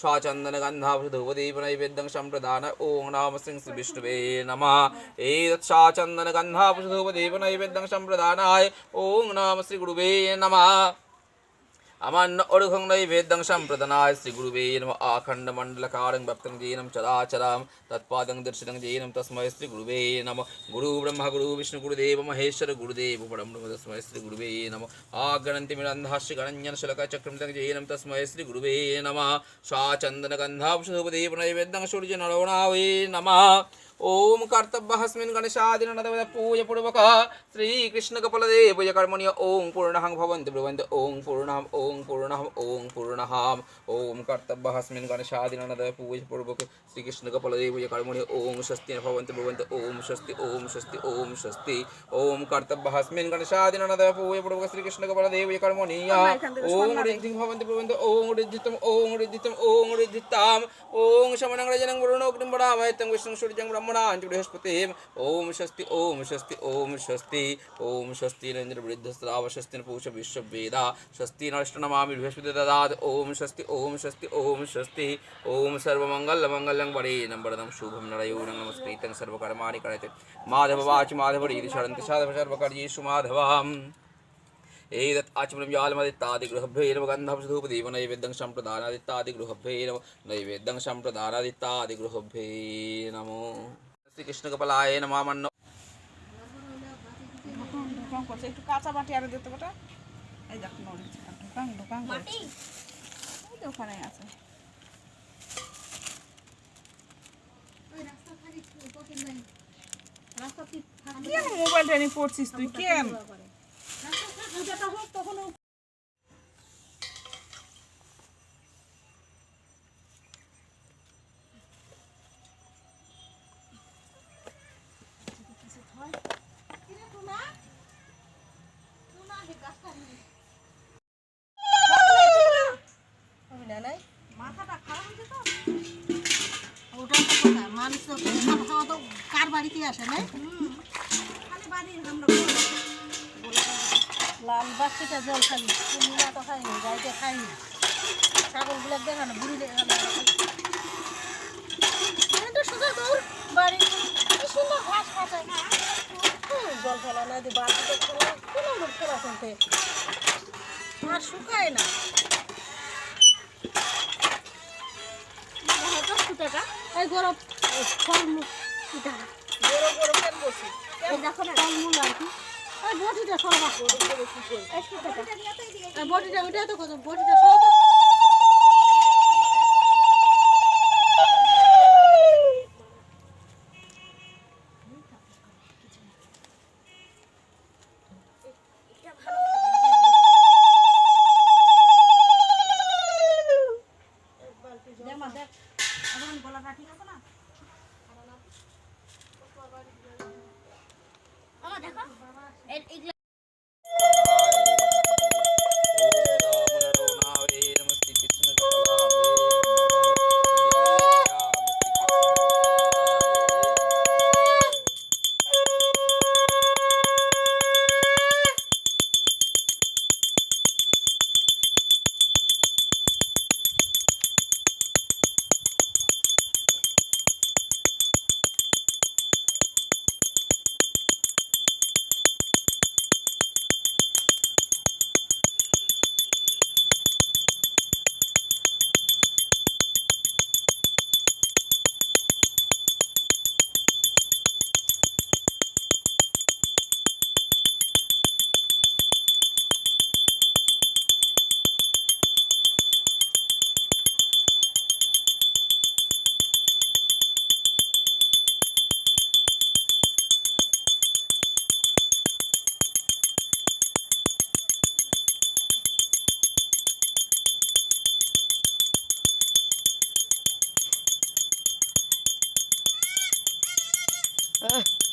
स्वाचन्दनगन्धाभुषधूपदीपनैवेद्यं सम्प्रदान ॐ नाम श्रीं श्रीविष्णुवे नमः एतत् स्वाचन्दनगन्धाभुषधूपदीपनैवेद्यं सम्प्रदानाय ॐ नाम श्रीगुरुवे नमः अमन्न ओडुखं नैवेद्यं सम्प्रदनाय श्रीगुरुवे नम आखण्डमण्डलकारं व्यक्तं जैनं चराचरां तत्पादं दर्शनं जैनं तस्मै श्रीगुरुवे नम गुरु ब्रह्म गुरु विष्णु गुरुदेव महेश्वर गुरुदेव परं ब्रह्म तस्मै श्रीगुरुवे नम आगणन्तिमिरन्धाश्च गणञ्जनशलकचक्रं जैनं तस्मै श्रीगुरुवे नमः स्वाचन्दनगन्धाभुषधूपदीपनैवेद्यं सूर्यनरवणावे नमः ওম কর্তব্যহস্মিন গণেশাদিনদ পূজ পূর্বক শ্রীকৃষ্ণ কপলদেবজ কর্মণীয় ওং পূর্ণহং ভবন্তি ব্রুবন্ত ওং পূর্ণাম ওং পূর্ণহম ওং পূর্ণহাম ওম কর্তব্যহস্মিন গণেশাদিনদ পূজ পূর্বক শ্রীকৃষ্ণ কপলদেবজ কর্মণীয় ওং স্বস্তি ন ভবন্তি ব্রুবন্ত ওম স্বস্তি ওম স্বস্তি ওম স্বস্তি ওম কর্তব্যহস্মিন গণেশাদিনদ পূজ পূর্বক শ্রীকৃষ্ণ কপলদেবজ কর্মণীয় ওং ঋদ্ধিং ভবন্তি ব্রুবন্ত ওং ঋদ্ধিতম ওং ঋদ্ধিতম ওং ঋদ্ধিতাম ওং শমনং রজনং বরুণ অগ্নিম বড়াভায়তং বিষ্ণু সূর্যং ব্রহ্ম ব্রাহ্মণাঞ্চ বৃহস্পতি ওম স্বস্তি ওম স্বস্তি ওম স্বস্তি ওম স্বস্তি নরেন্দ্র বৃদ্ধস্রাব স্বস্তি পৌষ বিশ্ববেদা স্বস্তি নষ্টনমামি বৃহস্পতি দদাত ওম স্বস্তি ওম স্বস্তি ওম স্বস্তি ওম সর্বমঙ্গল মঙ্গলং বরে নম্বরদম শুভম নরয়ূর নমস্কৃতং সর্বকর্মাণি করতে মাধব বাচ মাধব সরন্তি সাধব সর্বকার্যেষু মাধবাম एतत् आचमनं यालमदित्तादिगृहभ्यैरव गन्धंशधूपदीप नैवेद्यं सम्प्रदानादित्तादिगृहभ्यैरव नैवेद्यं सम्प्रदानादित्तादिगृहभ्यै नमो শ্রীকৃষ্ণকপালায় নমামন্ন ঢুকাং ঢুকাং করছে একটু কাঁচা মাটি আরো দিতে বেটা এই দেখ নড়ছে ঢুকাং ঢুকাং করছে ওই তো ওখানে আছে কেন মোবাইলটা নিয়ে পড়ছিস তুই কেন মাথাটা খারাপ হয়েছে তো? ওটা তো কথা মানুষ তো খাওয়া খাওয়া তো কার বাড়িতে আসে না খালি বাড়ি আমরা লাল বাচ্চাটা জল খালি। কুমিরা তো খাইনি গাইতে খাইনি। ছাগলগুলো দেখানো বুড়ি দেখানো। দৌড়। বাড়ি সুন্দর ঘাস জল ফেলা না দি বাড়িতে খোলা কোনো লোক খোলা শুনতে। আর শুকায় না। এই গরম কেন বসি? এই দেখো না ফলমূল আর কি। বটিটা সরবা বটিটা ওইটা তো বটিটা সরবা এগুলো Ah.